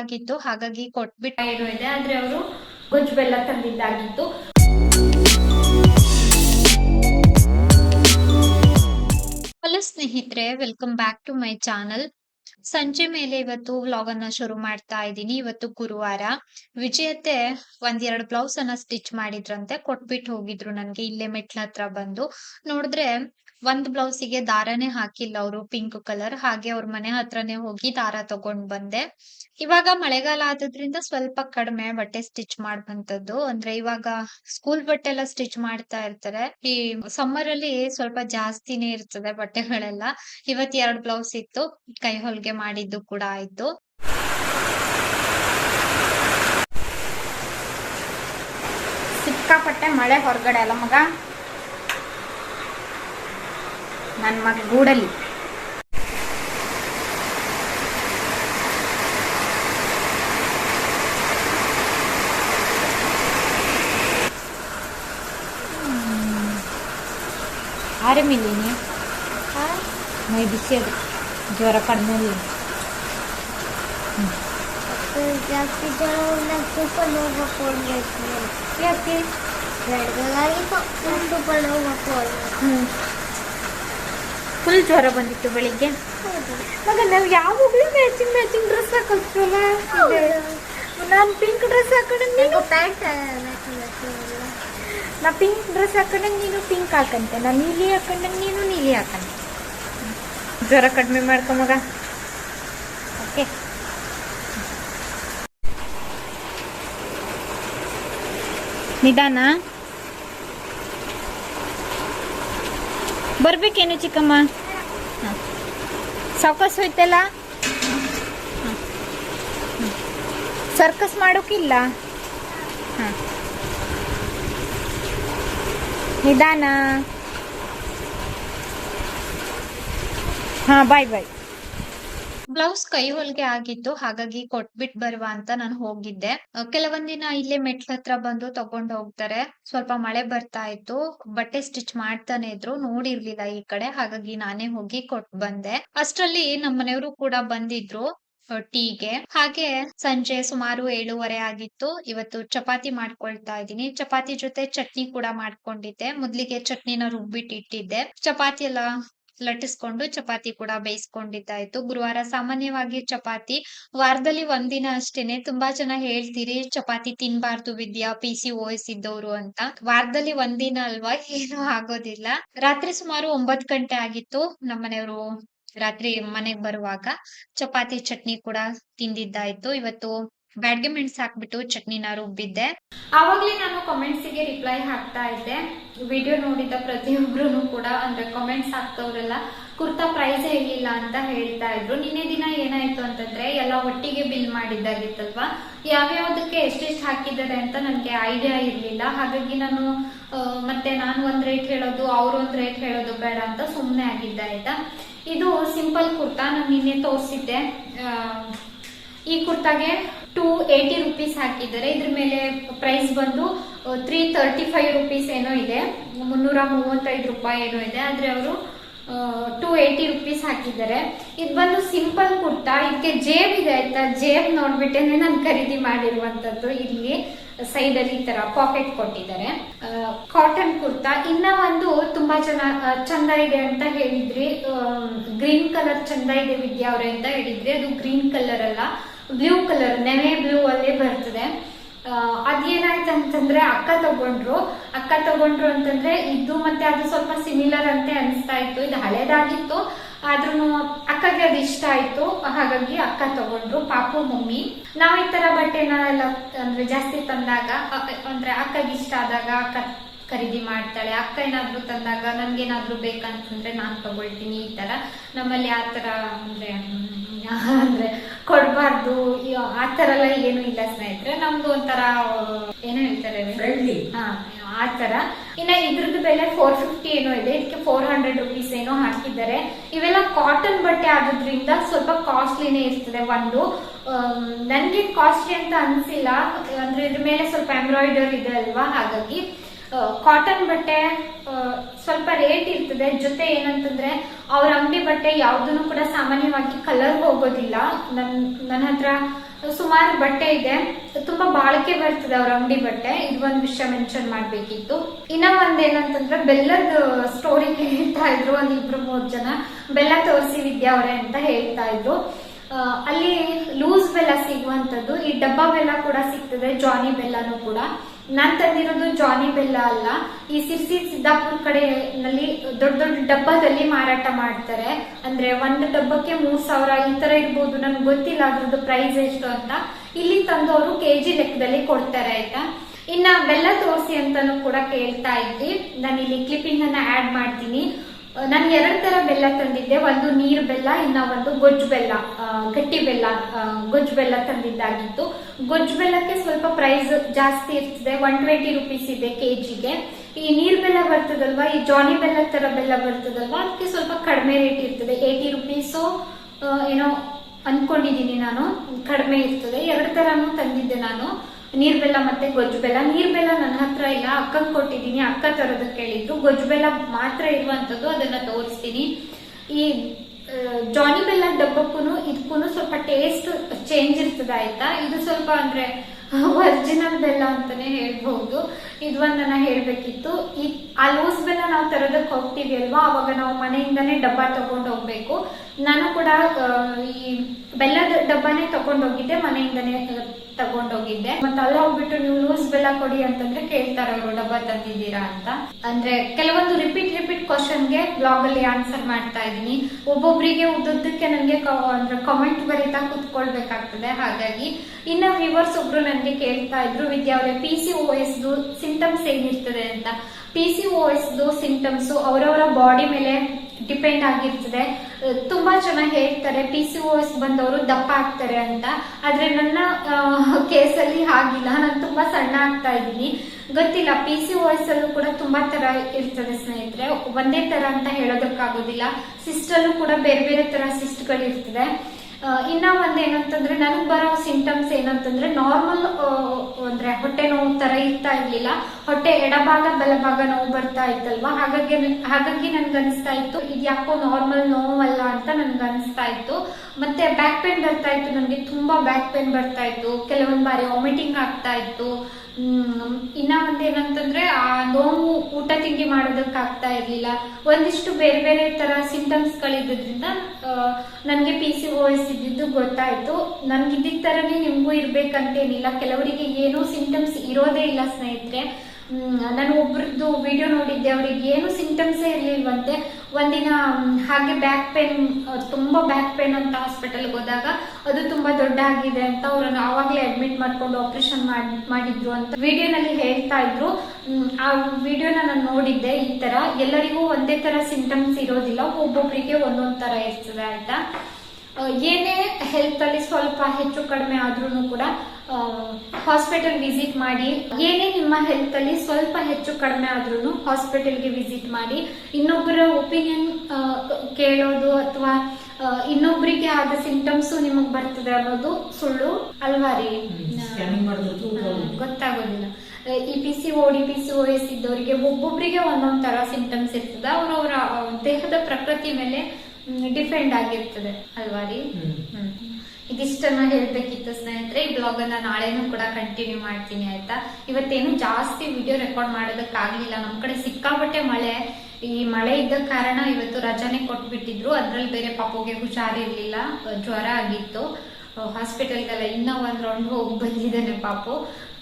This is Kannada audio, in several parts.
ಆಗಿತ್ತು ಹಾಗಾಗಿ ಕೊಟ್ಬಿಟ್ಟು. ಇದೆ ಆದ್ರೆ ಅವರು ಗೊಜ್ಜು ಬೆಲ್ಲ ತಂದಿದ್ದಾಗಿತ್ತು. ಹಲೋ ಸ್ನೇಹಿತರೆ welcome back to my channel ಸಂಜೆ ಮೇಲೆ ಇವತ್ತು ವ್ಲಾಗ್ ಅನ್ನ ಶುರು ಮಾಡ್ತಾ ಇದ್ದೀನಿ. ಇವತ್ತು ಗುರುವಾರ. ವಿಜಯತೆ ಒಂದೆರಡು ಬ್ಲೌಸ್ ಅನ್ನ ಸ್ಟಿಚ್ ಮಾಡಿದ್ರಂತೆ. ಕೊಟ್ಬಿಟ್ಟು ಹೋಗಿದ್ರು ನನ್ಗೆ. ಇಲ್ಲೇ ಮೆಟ್ಲ ಹತ್ರ ಬಂದು. ನೋಡಿದ್ರೆ ಒಂದ್ ಬ್ಲೌಸಿಗೆ ದಾರನೇ ಹಾಕಿಲ್ಲ ಅವರು ಪಿಂಕ್ ಕಲರ್ ಹಾಗೆ ಅವ್ರ ಮನೆ ಹತ್ರನೇ ಹೋಗಿ ದಾರ ತಗೊಂಡ್ ಬಂದೆ. ಇವಾಗ ಮಳೆಗಾಲ ಆದ್ರಿಂದ ಸ್ವಲ್ಪ ಕಡಿಮೆ ಬಟ್ಟೆ ಸ್ಟಿಚ್ ಮಾಡುವಂತದ್ದು ಅಂದ್ರೆ ಇವಾಗ ಸ್ಕೂಲ್ ಬಟ್ಟೆ ಎಲ್ಲ ಸ್ಟಿಚ್ ಮಾಡ್ತಾ ಇರ್ತಾರೆ. ಈ ಸಮ್ಮರ್ ಅಲ್ಲಿ ಸ್ವಲ್ಪ ಜಾಸ್ತಿನೇ ಇರ್ತದೆ ಬಟ್ಟೆಗಳೆಲ್ಲ. ಇವತ್ ಎರಡ್ ಬ್ಲೌಸ್ ಇತ್ತು. ಕೈ ಹೊಲ್ಗೆ ಮಾಡಿದ್ದು ಕೂಡ ಆಯ್ತು. ಸಿಕ್ಕಾಪಟ್ಟೆ ಮಳೆ ಹೊರಗಡೆ ಅಲ್ಲ ಮಗ? ನನ್ನ ಮಗ ಗೂಡಲಿ ಆರಾಮಿದ್ದೀನಿ. ಮೈ ಬಿಸಿ ಅದು ಜ್ವರ ಕಡಿಮೆ ಇಲ್ಲ. ಜಾಸ್ತಿ ಜ್ವರ ನಾನು ಸೂಪರ್ ನೋವು ಹಾಕೊಳ್ಬೇಕು ಯಾಕೆ ಬೆಳಗಾಗಿ ಸೂಪರ್ ನೋವು ಫುಲ್ ಜ್ವರ ಬಂದಿತ್ತು ಬೆಳಿಗ್ಗೆ. ಮಗ ನಾವು ಯಾವಾಗಲೂ ಮ್ಯಾಚಿಂಗ್ ಮ್ಯಾಚಿಂಗ್ ಡ್ರೆಸ್ ಹಾಕೊಳ್ತೀವಲ್ಲ? ನಾನು ಪಿಂಕ್ ಡ್ರೆಸ್ ಹಾಕೊಂಡೆ ನೀನು? ಪ್ಯಾಂಟ್ ನಾ ಪಿಂಕ್ ಡ್ರೆಸ್ ಹಾಕೊಂಡಂಗೆ ನೀನು ಪಿಂಕ್ ಹಾಕಂತೆ. ನಾ ನೀಲಿ ಹಾಕೊಂಡಂಗೆ ನೀನು ನೀಲಿ ಹಾಕಂತೆ. ಜ್ವರ ಕಡಿಮೆ ಮಾಡ್ಕೊಂಬಗ ಓಕೆ ನಿಧಾನ. ಬರ್ಬೇಕೇನು ಚಿಕ್ಕಮ್ಮ? ಸಾವಕಾಶ ಹೋಯ್ತಲ್ಲ? ಸರ್ಕಸ್ ಮಾಡೋಕ್ಕಿಲ್ಲ ನಿಧಾನ. ಹಾಂ ಬಾಯ್ ಬಾಯ್ ಬ್ಲೌಸ್ ಕೈ ಹೊಲ್ಗೆ ಆಗಿತ್ತು, ಹಾಗಾಗಿ ಕೊಟ್ಬಿಟ್ ಬರುವ ಅಂತ ನಾನು ಹೋಗಿದ್ದೆ. ಕೆಲವೊಂದಿನ ಕೆಲವೊಂದ್ ದಿನ ಇಲ್ಲೇ ಮೆಟ್ಲ ಹತ್ರ ಬಂದು ತಗೊಂಡ್ ಹೋಗ್ತಾರೆ. ಸ್ವಲ್ಪ ಮಳೆ ಬರ್ತಾ ಇತ್ತು, ಬಟ್ಟೆ ಸ್ಟಿಚ್ ಮಾಡ್ತಾನೆ ಇದ್ರು, ನೋಡಿರ್ಲಿಲ್ಲ ಈ ಕಡೆ, ಹಾಗಾಗಿ ನಾನೇ ಹೋಗಿ ಕೊಟ್ ಬಂದೆ. ಅಷ್ಟರಲ್ಲಿ ನಮ್ಮ ಮನೆಯವರು ಕೂಡ ಬಂದಿದ್ರು ಟೀಗೆ. ಹಾಗೆ ಸಂಜೆ ಸುಮಾರು ಏಳುವರೆ ಆಗಿತ್ತು, ಇವತ್ತು ಚಪಾತಿ ಮಾಡ್ಕೊಳ್ತಾ ಇದ್ದೀನಿ. ಚಪಾತಿ ಜೊತೆ ಚಟ್ನಿ ಕೂಡ ಮಾಡ್ಕೊಂಡಿದ್ದೆ. ಮೊದ್ಲಿಗೆ ಚಟ್ನಿನ ರುಬ್ಬಿಟ್ಟು ಇಟ್ಟಿದ್ದೆ. ಚಪಾತಿ ಎಲ್ಲ ಲಟ್ಟಿಸ್ಕೊಂಡು ಚಪಾತಿ ಕೂಡ ಬೇಯಿಸ್ಕೊಂಡಿದ್ದಾಯ್ತು. ಗುರುವಾರ ಸಾಮಾನ್ಯವಾಗಿ ಚಪಾತಿ ವಾರದಲ್ಲಿ ಒಂದಿನ ಅಷ್ಟೇನೆ. ತುಂಬಾ ಜನ ಹೇಳ್ತೀರಿ, ಚಪಾತಿ ತಿನ್ಬಾರ್ದು ವಿದ್ಯಾ ಪಿ ಸಿ ಓ ಇದ್ದವ್ರು ಅಂತ. ವಾರದಲ್ಲಿ ಒಂದಿನ ಅಲ್ವಾ? ಏನು ಆಗೋದಿಲ್ಲ. ರಾತ್ರಿ ಸುಮಾರು ಒಂಬತ್ ಗಂಟೆ ಆಗಿತ್ತು ನಮ್ಮನೆಯವರು ರಾತ್ರಿ ಮನೆಗ್ ಬರುವಾಗ. ಚಪಾತಿ, ಚಟ್ನಿ ಕೂಡ ತಿಂದಿದ್ದಾಯ್ತು. ಇವತ್ತು ಬ್ಯಾಡ್ಗೆ ಮೆಣಸು ಹಾಕ್ಬಿಟ್ಟು ಚಟ್ನಿನ ರುಬ್ಬಿದ್ದೆ. ಆವಾಗ್ಲೇ ನಾನು ಕಾಮೆಂಟ್ಸಿಗೆ ರಿಪ್ಲೈ ಹಾಕ್ತಾ ಇದ್ದೆ. ವಿಡಿಯೋ ನೋಡಿದ ಪ್ರತಿಯೊಬ್ರು ಕೂಡ ಅಂದ್ರೆ ಕಾಮೆಂಟ್ಸ್ ಹಾಕ್ತವ್ರೆಲ್ಲ, ಕುರ್ತಾ ಪ್ರೈಸ್ ಹೇಳಿಲ್ಲ ಅಂತ ಹೇಳ್ತಾ ಇದ್ರು. ನಿನ್ನೆ ದಿನ ಏನಾಯ್ತು ಅಂತಂದ್ರೆ, ಎಲ್ಲ ಒಟ್ಟಿಗೆ ಬಿಲ್ ಮಾಡಿದ್ದಾಗಿತ್ತಲ್ವಾ? ಯಾವ್ಯಾವ್ದಕ್ಕೆ ಎಷ್ಟೆಷ್ಟು ಹಾಕಿದ್ದಾರೆ ಅಂತ ನನಗೆ ಐಡಿಯಾ ಇರಲಿಲ್ಲ. ಹಾಗಾಗಿ ನಾನು ಮತ್ತೆ ನಾನು ಒಂದ್ ರೇಟ್ ಹೇಳೋದು, ಅವ್ರು ಒಂದ್ ರೇಟ್ ಹೇಳೋದು ಬೇಡ ಅಂತ ಸುಮ್ನೆ ಆಗಿದ್ದೆ ಆಯ್ತಾ? ಇದು ಸಿಂಪಲ್ ಕುರ್ತಾ. ನಾನು ನಿನ್ನೆ ತೋರಿಸಿದ್ದೆ. ಈ ಕುರ್ತಾಗೆ ಟೂ ಏಯ್ಟಿ ರುಪೀಸ್ ಹಾಕಿದ್ದಾರೆ. ಇದ್ರ ಮೇಲೆ ಪ್ರೈಸ್ ಬಂದು ತ್ರೀ ತರ್ಟಿ ಫೈವ್ ರುಪೀಸ್ ಏನೋ ಇದೆ. ಮುನ್ನೂರ ಮೂವತ್ತೈದು ರೂಪಾಯಿ ಏನೋ ಇದೆ. ಆದ್ರೆ ಅವರು ಟೂ ಏಯ್ಟಿ ರುಪೀಸ್ ಹಾಕಿದ್ದಾರೆ. ಇದು ಬಂದು ಸಿಂಪಲ್ ಕುರ್ತಾ. ಇದಕ್ಕೆ ಜೇಬ್ ಇದೆ ಆಯ್ತಾ? ಜೇಬ್ ನೋಡ್ಬಿಟ್ಟೇನೆ ನಾನು ಖರೀದಿ ಮಾಡಿರುವಂತದ್ದು ಇಲ್ಲಿ ಸೈಡ್ ಅಲ್ಲಿ ಈ ತರ ಪಾಕೆಟ್ ಕೊಟ್ಟಿದ್ದಾರೆ. ಕಾಟನ್ ಕುರ್ತಾ. ಇನ್ನ ಒಂದು ತುಂಬಾ ಆ, ಚಂದ ಇದೆ ಅಂತ ಹೇಳಿದ್ರಿ. ಗ್ರೀನ್ ಕಲರ್ ಚಂದ ಇದೆ ವಿದ್ಯಾ ಅವ್ರೆ ಅಂತ ಹೇಳಿದ್ರಿ. ಅದು ಗ್ರೀನ್ ಕಲರ್ ಅಲ್ಲ. ಬ್ಲೂ ಕಲರ್ ನೆವೆ ಬ್ಲೂ ಅಲ್ಲೇ ಬರ್ತದೆ ಅದೇನಾಯ್ತು ಅಂತಂದ್ರೆ ಅಕ್ಕ ತಗೊಂಡ್ರು ಅಕ್ಕ ತಗೊಂಡ್ರು ಅಂತಂದ್ರೆ ಇದು ಮತ್ತೆ ಅದು ಸ್ವಲ್ಪ ಸಿಮಿಲರ್ ಅಂತೆ ಅನಿಸ್ತಾ ಇತ್ತು ಇದು ಹಳೇದಾಗಿತ್ತು ಆದ್ರೂ ಅಕ್ಕಗೆ ಅದು ಇಷ್ಟ ಆಯ್ತು ಹಾಗಾಗಿ ಅಕ್ಕ ತಗೊಂಡ್ರು ಪಾಪು ಮಮ್ಮಿ ನಾವ್ ಈ ತರ ಬಟ್ಟೆನ ಎಲ್ಲ ಅಂದ್ರೆ ಜಾಸ್ತಿ ತಂದಾಗ ಅಂದ್ರೆ ಅಕ್ಕಗೆ ಇಷ್ಟ ಆದಾಗ ಅಕ್ಕ ಖರೀದಿ ಮಾಡ್ತಾಳೆ ಅಕ್ಕ ಏನಾದ್ರು ತಂದಾಗ ನನ್ಗೇನಾದ್ರೂ ಬೇಕಂತಂದ್ರೆ ನಾನ್ ತಗೊಳ್ತೀನಿ ಈ ತರ ನಮ್ಮಲ್ಲಿ ಆ ತರ ಅಂದ್ರೆ ಅಂದ್ರೆ ಕೊಡ್ಬಾರ್ದು ಆ ತರ ಎಲ್ಲ ಏನು ಇಲ್ಲ ಸ್ನೇಹಿತರೆ. ನಮ್ದು ಒಂಥರ ಏನೋ ಹೇಳ್ತಾರೆ ಆ ತರ ಇನ್ನ ಇದ್ರದ್ದು ಬೆಲೆ ಫೋರ್ ಫಿಫ್ಟಿ ಏನೋ ಇದೆ. ಇದಕ್ಕೆ ಫೋರ್ ಹಂಡ್ರೆಡ್ ರುಪೀಸ್ ಏನೋ ಹಾಕಿದ್ದಾರೆ. ಇವೆಲ್ಲ ಕಾಟನ್ ಬಟ್ಟೆ ಆಗೋದ್ರಿಂದ ಸ್ವಲ್ಪ ಕಾಸ್ಟ್ಲಿನೇ ಇರ್ತದೆ ಒಂದು. ನನಗೆ ನನ್ಗೆ ಕಾಸ್ಟ್ಲಿ ಅಂತ ಅನ್ಸಿಲ್ಲ. ಅಂದ್ರೆ ಇದ್ರ ಮೇಲೆ ಸ್ವಲ್ಪ ಎಂಬ್ರಾಯ್ಡರಿ ಇದೆ ಅಲ್ವಾ? ಹಾಗಾಗಿ ಕಾಟನ್ ಬಟ್ಟೆ ಸ್ವಲ್ಪ ರೇಟ್ ಇರ್ತದೆ. ಜೊತೆ ಏನಂತಂದ್ರೆ, ಅವ್ರ ಅಂಗಡಿ ಬಟ್ಟೆ ಯಾವ್ದನ್ನು ಕೂಡ ಸಾಮಾನ್ಯವಾಗಿ ಕಲರ್ ಹೋಗೋದಿಲ್ಲ. ನನ್ ನನ್ನ ಹತ್ರ ಸುಮಾರು ಬಟ್ಟೆ ಇದೆ. ತುಂಬಾ ಬಾಳಿಕೆ ಬರ್ತದೆ ಅವ್ರ ಅಂಗಡಿ ಬಟ್ಟೆ. ಇದು ಒಂದು ವಿಷಯ ಮೆನ್ಷನ್ ಮಾಡ್ಬೇಕಿತ್ತು. ಇನ್ನ ಒಂದ್ ಏನಂತಂದ್ರೆ, ಬೆಲ್ಲದ ಸ್ಟೋರಿ ಹೇಳ್ತಾ ಇದ್ರು ಒಂದ್ ಇಬ್ರು ಮೂರ್ ಜನ. ಬೆಲ್ಲ ತೋರಿಸಿ ವಿದ್ಯಾ ಅವರೇ ಅಂತ ಹೇಳ್ತಾ ಇದ್ರು. ಅಲ್ಲಿ ಲೂಸ್ ಬೆಲ್ಲ ಸಿಗುವಂತದ್ದು. ಈ ಡಬ್ಬ ಬೆಲ್ಲ ಕೂಡ ಸಿಗ್ತದೆ, ಜಾನಿ ಬೆಲ್ಲನೂ ಕೂಡ. ನಾನ್ ತಂದಿರೋದು ಜಾನಿ ಬೆಲ್ಲ ಅಲ್ಲ. ಈ ಸಿರ್ಸಿ ಸಿದ್ದಾಪುರ ಕಡೆ ನಲ್ಲಿ ದೊಡ್ಡ ದೊಡ್ಡ ಡಬ್ಬದಲ್ಲಿ ಮಾರಾಟ ಮಾಡ್ತಾರೆ. ಅಂದ್ರೆ ಒಂದು ಡಬ್ಬಕ್ಕೆ ಮೂರ್ ಸಾವಿರ ಈ ತರ ಇರ್ಬೋದು. ನನ್ಗೆ ಗೊತ್ತಿಲ್ಲ ಅದ್ರದ್ದು ಪ್ರೈಸ್ ಎಷ್ಟು ಅಂತ. ಇಲ್ಲಿ ತಂದು ಅವರು ಕೆಜಿ ಲೆಕ್ಕದಲ್ಲಿ ಕೊಡ್ತಾರೆ, ಆಯ್ತಾ? ಇನ್ನ ಬೆಲ್ಲ ತೋರಿಸಿ ಅಂತಾನು ಕೂಡ ಕೇಳ್ತಾ ಇದ್ವಿ ನಾನು ಇಲ್ಲಿ ಕ್ಲಿಪ್ಪಿಂಗ್ ಅನ್ನ ಆಡ್ ಮಾಡ್ತೀನಿ. ನಾನು ಎರಡು ತರ ಬೆಲ್ಲ ತಂದಿದ್ದೆ. ಒಂದು ನೀರ್ ಬೆಲ್ಲ, ಇನ್ನ ಒಂದು ಗೊಜ್ಜು ಬೆಲ್ಲ ಗಟ್ಟಿ ಬೆಲ್ಲ ಗೊಜ್ಜು ಬೆಲ್ಲ ತಂದಿದ್ದಾಗಿತ್ತು. ಗೊಜ್ಜು ಬೆಲ್ಲಕ್ಕೆ ಸ್ವಲ್ಪ ಪ್ರೈಸ್ ಜಾಸ್ತಿ ಇರ್ತದೆ. ಒನ್ ಟ್ವೆಂಟಿ ರುಪೀಸ್ ಇದೆ ಕೆಜಿಗೆ. ಈ ನೀರ್ ಬೆಲ್ಲ ಬರ್ತದಲ್ವಾ? ಈ ಜಾನಿ ಬೆಲ್ಲ ತರ ಬೆಲ್ಲ ಬರ್ತದಲ್ವಾ? ಅದಕ್ಕೆ ಸ್ವಲ್ಪ ಕಡಿಮೆ ರೇಟ್ ಇರ್ತದೆ. ಏಯ್ಟಿ ರುಪೀಸು ಏನೋ ಅನ್ಕೊಂಡಿದೀನಿ ನಾನು. ಕಡಿಮೆ ಇರ್ತದೆ. ಎರಡು ತರಾನು ತಂದಿದ್ದೆ ನಾನು. ನೀರ್ ಬೆಲ್ಲ ಮತ್ತೆ ಗೊಜ್ಜು ಬೆಲ್ಲ ನೀರ್ ಬೆಲ್ಲ ನನ್ನ ಹತ್ರ ಇಲ್ಲ. ಅಕ್ಕಂಗ್ ಕೊಟ್ಟಿದ್ದೀನಿ. ಅಕ್ಕ ತರೋದಕ್ಕೆ ಹೇಳಿದ್ರು ಗೊಜ್ಜು ಬೆಲ್ಲ ಮಾತ್ರ ಇರುವಂತದ್ದು ಅದನ್ನ ತೋರಿಸ್ತೀನಿ. ಈ ಜಾನಿ ಬೆಲ್ಲ ಡಬ್ಬಕ್ಕೂ ಇದಕ್ಕೂ ಸ್ವಲ್ಪ ಟೇಸ್ಟ್ ಚೇಂಜ್ ಇರ್ತದೆ ಆಯ್ತಾ? ಇದು ಸ್ವಲ್ಪ ಅಂದ್ರೆ ಒರಿಜಿನಲ್ ಬೆಲ್ಲ ಅಂತಾನೆ ಹೇಳ್ಬಹುದು. ಇದು ಒಂದನ್ನ ಹೇಳ್ಬೇಕಿತ್ತು. ಈ, ಆ ಲೂಸ್ ಬೆಲ್ಲ ನಾವು ತರೋದಕ್ಕೆ ಹೋಗ್ತೀವಿ ಅಲ್ವಾ ಅವಾಗ ನಾವು ಮನೆಯಿಂದಾನೇ ಡಬ್ಬ ತಗೊಂಡು ಹೋಗ್ಬೇಕು. ನಾನು ಕೂಡ ಈ ಬೆಲ್ಲದ ಡಬ್ಬಾನೇ ತಗೊಂಡೋಗಿದ್ದೆ ಹೋಗಿದ್ದೆ ಮನೆಯಿಂದಾನೇ ತಗೊಂಡ್ ಹೋಗಿದ್ದೆ ಮತ್ತೆ ಅಲ್ಲಿ ಹೋಗ್ಬಿಟ್ಟು ನೀವು ಲೂಸ್ ಬೆಲ್ಲ ಕೊಡಿ ಅಂತಂದ್ರೆ ಕೇಳ್ತಾರೆ ಅವರು, ಡಬ್ಬ ತಂದಿದ್ದೀರಾ ಅಂತ. ಅಂದ್ರೆ ಕೆಲವೊಂದು ರಿಪೀಟ್ ರಿಪೀಟ್ ಕ್ವಶನ್ಗೆ ಬ್ಲಾಗ್ ಅಲ್ಲಿ ಆನ್ಸರ್ ಮಾಡ್ತಾ ಇದ್ದೀನಿ. ಒಬ್ಬೊಬ್ರಿಗೆ ಉದ್ದಕ್ಕೆ ನನಗೆ ಅಂದ್ರೆ ಕಾಮೆಂಟ್ ಬರೀತಾ ಕುತ್ಕೊಳ್ಬೇಕಾಗ್ತದೆ. ಹಾಗಾಗಿ ಇನ್ನ ವ್ಯೂವರ್ಸ್ ಒಬ್ರು ನನಗೆ ಕೇಳ್ತಾ ಇದ್ರು, ವಿದ್ಯಾ ಅವರೇ P C O S symptoms ಏನಿರ್ತದೆ ಅಂತ. P C O S symptoms ಅವರವರ ಬಾಡಿ ಮೇಲೆ ಡಿಪೆಂಡ್ ಆಗಿರ್ತದೆ. ತುಂಬಾ ಜನ ಹೇಳ್ತಾರೆ ಪಿ ಸಿ ಓಸ್ ಬಂದವರು ದಪ್ಪ ಆಗ್ತಾರೆ ಅಂತ. ಆದ್ರೆ ನನ್ನ ಕೇಸಲ್ಲಿ ಆಗಿಲ್ಲ ನಾನು ತುಂಬಾ ಸಣ್ಣ ಆಗ್ತಾ ಇದ್ದೀನಿ. ಗೊತ್ತಿಲ್ಲ ಪಿ ಸಿ ಓಸ್ ಅಲ್ಲೂ ಕೂಡ ತುಂಬಾ ತರ ಇರ್ತದೆ ಸ್ನೇಹಿತರೆ. ಒಂದೇ ತರ ಅಂತ ಹೇಳೋದಕ್ಕಾಗೋದಿಲ್ಲ. ಸಿಸ್ಟ್ ಅಲ್ಲೂ ಕೂಡ ಬೇರೆ ಬೇರೆ ತರ ಸಿಸ್ಟ್ ಗಳಿರ್ತದೆ. ಆ, ಇನ್ನ ಒಂದ್ ಏನಂತಂದ್ರೆ ನನಗ್ ಬರೋ ಸಿಂಟಮ್ಸ್ ಏನಂತಂದ್ರೆ ನಾರ್ಮಲ್ ಅಂದ್ರೆ ಹೊಟ್ಟೆ ನೋವು ತರ ಇರ್ತಾ ಇರ್ಲಿಲ್ಲ. ಹೊಟ್ಟೆ ಎಡಭಾಗ, ಬಲಭಾಗ ನೋವು ಬರ್ತಾ ಇತ್ತಲ್ವಾ? ಹಾಗಾಗಿ ಹಾಗಾಗಿ ನನ್ಗೆ ಅನಿಸ್ತಾ ಇತ್ತು ಇದ್ಯಾಕೋ ನಾರ್ಮಲ್ ನೋವಲ್ಲ ಅಂತ ನನ್ಗೆ ಅನಿಸ್ತಾ ಇತ್ತು. ಮತ್ತೆ ಬ್ಯಾಕ್ ಪೇನ್ ಬರ್ತಾ ಇತ್ತು, ನನಗೆ ತುಂಬಾ ಬ್ಯಾಕ್ ಪೇನ್ ಬರ್ತಾ ಇತ್ತು. ಕೆಲವೊಂದ್ ಬಾರಿ ವಾಮಿಟಿಂಗ್ ಆಗ್ತಾ ಇತ್ತು. ಇನ್ನ ಒಂದೇನಂತಂದ್ರೆ ಆ ನೋವು ಊಟ ತಿಂಡಿ ಮಾಡೋದಕ್ಕೆ ಆಗ್ತಾ ಇರ್ಲಿಲ್ಲ. ಒಂದಿಷ್ಟು ಬೇರೆ ಬೇರೆ ತರ ಸಿಂಟಮ್ಸ್ ಗಳಿದ್ರಿಂದ ನನ್ಗೆ ಪಿ ಸಿ ಓ ಎಸ್ ಇದ್ದಿದ್ದು ಗೊತ್ತಾಯ್ತು. ನನ್ಗೆ ಇದ್ದಿದ್ ತರನೇ ನಿಮಗೂ ಇರ್ಬೇಕಂತೇನಿಲ್ಲ. ಕೆಲವರಿಗೆ ಏನೂ ಸಿಂಟಮ್ಸ್ ಇರೋದೇ ಇಲ್ಲ ಸ್ನೇಹಿತರೆ. ನಾನು ಒಬ್ರದ್ದು ವಿಡಿಯೋ ನೋಡಿದ್ದೆ. ಅವ್ರಿಗೆ ಏನು ಸಿಂಟಮ್ಸೇ ಇರ್ಲಿಲ್ವಂತೆ. ಒಂದಿನ ಹಾಗೆ ಬ್ಯಾಕ್ ಪೇನ್ ತುಂಬಾ ಬ್ಯಾಕ್ ಪೇನ್ ಅಂತ ಹಾಸ್ಪಿಟಲ್ಗೆ ಹೋದಾಗ ಅದು ತುಂಬಾ ದೊಡ್ಡ ಆಗಿದೆ ಅಂತ ಅವ್ರನ್ನ ಆವಾಗಲೇ ಅಡ್ಮಿಟ್ ಮಾಡ್ಕೊಂಡು ಆಪರೇಷನ್ ಮಾಡಿದ್ರು ಅಂತ ವಿಡಿಯೋನಲ್ಲಿ ಹೇಳ್ತಾ ಇದ್ರು. ಆ ವಿಡಿಯೋನ ನಾನು ನೋಡಿದ್ದೆ ಈ ತರ. ಎಲ್ಲರಿಗೂ ಒಂದೇ ತರ ಸಿಂಟಮ್ಸ್ ಇರೋದಿಲ್ಲ. ಒಬ್ಬೊಬ್ರಿಗೆ ಒಂದೊಂದ್ ತರ ಇರ್ತದೆ ಆಯ್ತಾ ಏನೇ ಹೆಲ್ತ್ ಅಲ್ಲಿ ಸ್ವಲ್ಪ ಹೆಚ್ಚು ಕಡಿಮೆ ಆದ್ರೂ ಕೂಡ ಹಾಸ್ಪಿಟಲ್ ವಿಸಿಟ್ ಮಾಡಿ ಏನೇ ನಿಮ್ಮ ಹೆಲ್ತ್ ಅಲ್ಲಿ ಸ್ವಲ್ಪ ಹೆಚ್ಚು ಕಡಿಮೆ ಆದ್ರೂ ಹಾಸ್ಪಿಟಲ್ಗೆ ವಿಸಿಟ್ ಮಾಡಿ ಇನ್ನೊಬ್ಬರ ಒಪಿನಿಯನ್ ಕೇಳೋದು ಅಥವಾ ಇನ್ನೊಬ್ಬರಿಗೆ ಆದ ಸಿಂಟಮ್ಸ್ ನಿಮಗ್ ಬರ್ತದೆ ಅನ್ನೋದು ಸುಳ್ಳು ಅಲ್ವಾರಿ ಗೊತ್ತಾಗೋದಿಲ್ಲ. E P C O D P C O S ಇದ್ದವರಿಗೆ ಒಬ್ಬೊಬ್ಬರಿಗೆ ಒಂದೊಂದ್ ತರ ಸಿಂಟಮ್ಸ್ ಇರ್ತದೆ. ಅವ್ರವ್ರ ದೇಹದ ಪ್ರಕೃತಿ ಮೇಲೆ ಡಿಪೆಂಡ್ ಆಗಿರ್ತದೆ ಅಲ್ವಾ ರೀ. ಇದಿಷ್ಟನ್ನ ಹೇಳ್ಬೇಕಿತ್ತು ಸ್ನೇಹಿತರೆ ಈ ಬ್ಲಾಗ್ ಅನ್ನ ನಾಳೆನೂ ಕೂಡ ಕಂಟಿನ್ಯೂ ಮಾಡ್ತೀನಿ ಆಯ್ತಾ? ಇವತ್ತೇನು ಜಾಸ್ತಿ ವಿಡಿಯೋ ರೆಕಾರ್ಡ್ ಮಾಡೋದಕ್ಕಾಗ್ಲಿಲ್ಲ. ನಮ್ ಕಡೆ ಸಿಕ್ಕಾಪಟ್ಟೆ ಮಳೆ. ಈ ಮಳೆ ಇದ್ದ ಕಾರಣ ಇವತ್ತು ರಜಾನೆ ಕೊಟ್ಬಿಟ್ಟಿದ್ರು. ಅದ್ರಲ್ಲಿ ಬೇರೆ ಪಾಪುಗೆ ಹುಷಾರಿರ್ಲಿಲ್ಲ ಜ್ವರ ಆಗಿತ್ತು. ಹಾಸ್ಪಿಟಲ್ಗೆಲ್ಲ ಇನ್ನ ಒಂದ್ ರೌಂಡ್ ಹೋಗಿ ಬಂದಿದ್ದಾನೆ ಪಾಪು.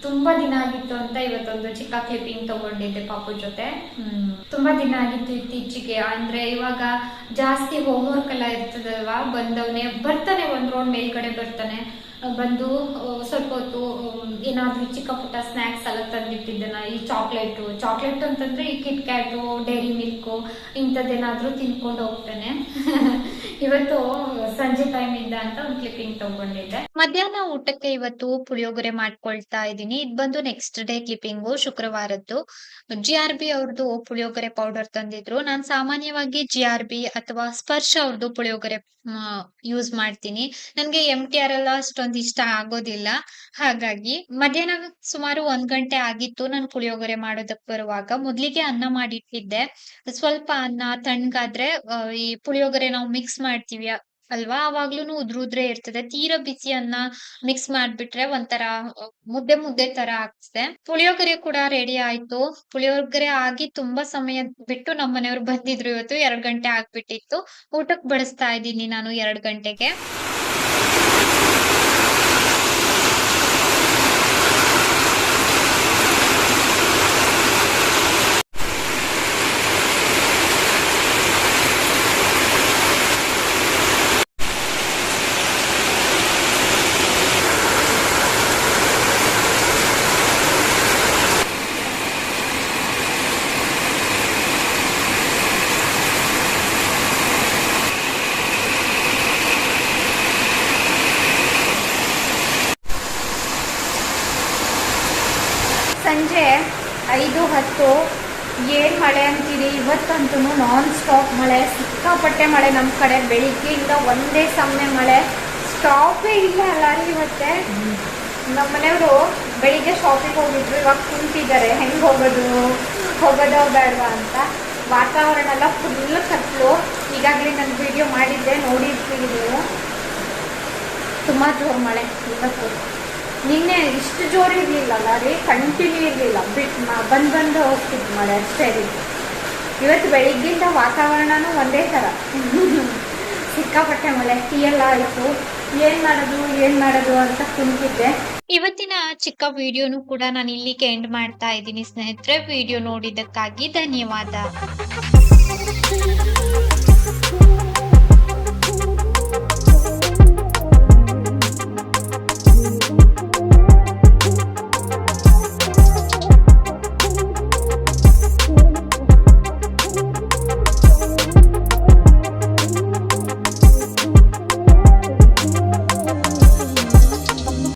ತುಂಬಾ ದಿನ ಆಗಿತ್ತು ಅಂತ ಇವತ್ತೊಂದು ಚಿಕ್ಕ ಕ್ಲಿಪ್ಪಿಂಗ್ ತಗೊಂಡಿದ್ದೆ ಪಾಪು ಜೊತೆ. ಹ್ಮ್. ತುಂಬಾ ದಿನ ಆಗಿತ್ತು ಇತ್ತೀಚೆಗೆ. ಅಂದ್ರೆ ಇವಾಗ ಜಾಸ್ತಿ ಹೋಮ್ ವರ್ಕ್ ಎಲ್ಲ ಇರ್ತದಲ್ವಾ? ಬಂದವನೇ ಬರ್ತಾನೆ ಒಂದ್ ರೌಂಡ್ ಮೇಲ್ಗಡೆ ಬರ್ತಾನೆ. ಬಂದು ಸ್ವಲ್ಪ ಹೊತ್ತು ಏನಾದ್ರೂ ಚಿಕ್ಕ ಪುಟ್ಟ ಸ್ನಾಕ್ಸ್ ಎಲ್ಲ ತಂದಿಟ್ಟಿದ್ದೆನ ಈ ಚಾಕ್ಲೇಟ್ ಚಾಕ್ಲೇಟ್ ಅಂತಂದ್ರೆ ಈ ಕಿಟ್ ಕ್ಯಾಟು ಡೈರಿ ಮಿಲ್ಕ್ ಇಂಥದ್ದೇನಾದ್ರೂ ತಿನ್ಕೊಂಡು ಹೋಗ್ತೇನೆ. ಇವತ್ತು ಸಂಜೆ ಟೈಮ್ ಇಂದ ಅಂತ ಒಂದು ಕ್ಲಿಪ್ಪಿಂಗ್ ತಗೊಂಡಿದ್ದೆ. ಮಧ್ಯಾಹ್ನ ಊಟಕ್ಕೆ ಇವತ್ತು ಪುಳಿಯೋಗರೆ ಮಾಡ್ಕೊಳ್ತಾ ಇದ್ದೀನಿ. ಇದು ಬಂದು ನೆಕ್ಸ್ಟ್ ಡೇ ಕ್ಲಿಪ್ಪಿಂಗು ಶುಕ್ರವಾರದ್ದು. ಜಿ ಆರ್ ಬಿ ಅವ್ರದ್ದು ಪುಳಿಯೋಗರೆ ಪೌಡರ್ ತಂದಿದ್ರು. ನಾನು ಸಾಮಾನ್ಯವಾಗಿ ಜಿ ಆರ್ ಬಿ ಅಥವಾ ಸ್ಪರ್ಶ ಅವ್ರದ್ದು ಪುಳಿಯೋಗರೆ ಯೂಸ್ ಮಾಡ್ತೀನಿ. ನನಗೆ ಎಂ ಟಿ ಆರ್ ಎಲ್ಲ ಅಷ್ಟೊಂದು ಇಷ್ಟ ಆಗೋದಿಲ್ಲ. ಹಾಗಾಗಿ ಮಧ್ಯಾಹ್ನ ಸುಮಾರು ಒಂದ್ ಗಂಟೆ ಆಗಿತ್ತು ನಾನು ಪುಳಿಯೋಗರೆ ಮಾಡೋದಕ್ಕೆ ಬರುವಾಗ. ಮೊದ್ಲಿಗೆ ಅನ್ನ ಮಾಡಿಟ್ಟಿದ್ದೆ. ಸ್ವಲ್ಪ ಅನ್ನ, ತಣ್ಣಗಾದ್ರೆ ಈ ಪುಳಿಯೋಗರೆ ನಾವು ಮಿಕ್ಸ್ ಮಾಡ್ತೀವಿ, ಅಲ್ವಾ? ಅವಾಗ್ಲೂನು ಉದ್ರುದ್ರೆ ಇರ್ತದೆ. ತೀರಾ ಬಿಸಿ ಅನ್ನ ಮಿಕ್ಸ್ ಮಾಡ್ಬಿಟ್ರೆ ಒಂಥರ ಮುದ್ದೆ ಮುದ್ದೆ ತರ ಆಗ್ತದೆ. ಪುಳಿಯೋಗರೆ ಕೂಡ ರೆಡಿ ಆಯ್ತು. ಪುಳಿಯೋಗರೆ ಆಗಿ ತುಂಬಾ ಸಮಯ ಬಿಟ್ಟು ನಮ್ಮ ಮನೆಯವ್ರು ಬಂದಿದ್ರು ಇವತ್ತು. ಎರಡ್ ಗಂಟೆ ಆಗ್ಬಿಟ್ಟಿತ್ತು. ಊಟಕ್ ಬಡಿಸ್ತಾ ಇದ್ದೀನಿ ನಾನು ಎರಡ್ ಗಂಟೆಗೆ ಸಂಜೆ ಐದು ಹತ್ತು ಏನ್ ಮಳೆ ಅಂತೀರಿ ಇವತ್ತಂತೂ ನಾನ್ ಸ್ಟಾಪ್ ಮಳೆ, ಸಿಕ್ಕಾಪಟ್ಟೆ ಮಳೆ ನಮ್ಮ ಕಡೆ. ಬೆಳಿಗ್ಗೆಯಿಂದ ಒಂದೇ ಸಮನೆ ಮಳೆ. ಸ್ಟಾಪೇ ಇಲ್ಲ ಅಲ್ಲ ರೀ ಇವತ್ತೆ. ನಮ್ಮ ಮನೆಯವರು ಬೆಳಿಗ್ಗೆ ಶಾಪಿಗೆ ಹೋಗಿದ್ರು, ಇವಾಗ ಕುಂತಿದ್ದಾರೆ. ಹೆಂಗೆ ಹೋಗೋದು? ಹೋಗೋದೋ ಬೇಡವಾ ಅಂತ. ವಾತಾವರಣ ಎಲ್ಲ ಫುಲ್ ಕತ್ಲು ಈಗಾಗಲೇ ನಾನು ವಿಡಿಯೋ ಮಾಡಿದ್ದೆ, ನೋಡಿರ್ತೀವಿ ನೀವು. ತುಂಬ ಜೋರು ಮಳೆ ಇವತ್ತು. ನಿನ್ನೆ ಇಷ್ಟು ಜೋರು ಇರಲಿಲ್ಲಲ್ಲ ರೀ ಕಂಟಿನ್ಯೂ ಇರಲಿಲ್ಲ. ಬಿಟ್ಟು ಬಂದು ಬಂದು ಹೋಗ್ತಿದ್ದು ಮಳೆ ಅಷ್ಟೇ ರೀ. ಇವತ್ತು ಬೆಳಿಗ್ಗಿಂದ ವಾತಾವರಣನೂ ಒಂದೇ ಥರ. ಸಿಕ್ಕಾಪಟ್ಟೆ ಮಳೆ, ಟೀ ಎಲ್ಲ ಆಯಿತು. ಏನು ಮಾಡೋದು ಏನು ಮಾಡೋದು ಅಂತ ಕುಂತಿದ್ದೆ. ಇವತ್ತಿನ ಚಿಕ್ಕ ವಿಡಿಯೋನು ಕೂಡ ನಾನು ಇಲ್ಲಿಗೆ ಎಂಡ್ ಮಾಡ್ತಾ ಇದ್ದೀನಿ ಸ್ನೇಹಿತರೆ. ವಿಡಿಯೋ ನೋಡಿದ್ದಕ್ಕಾಗಿ ಧನ್ಯವಾದ.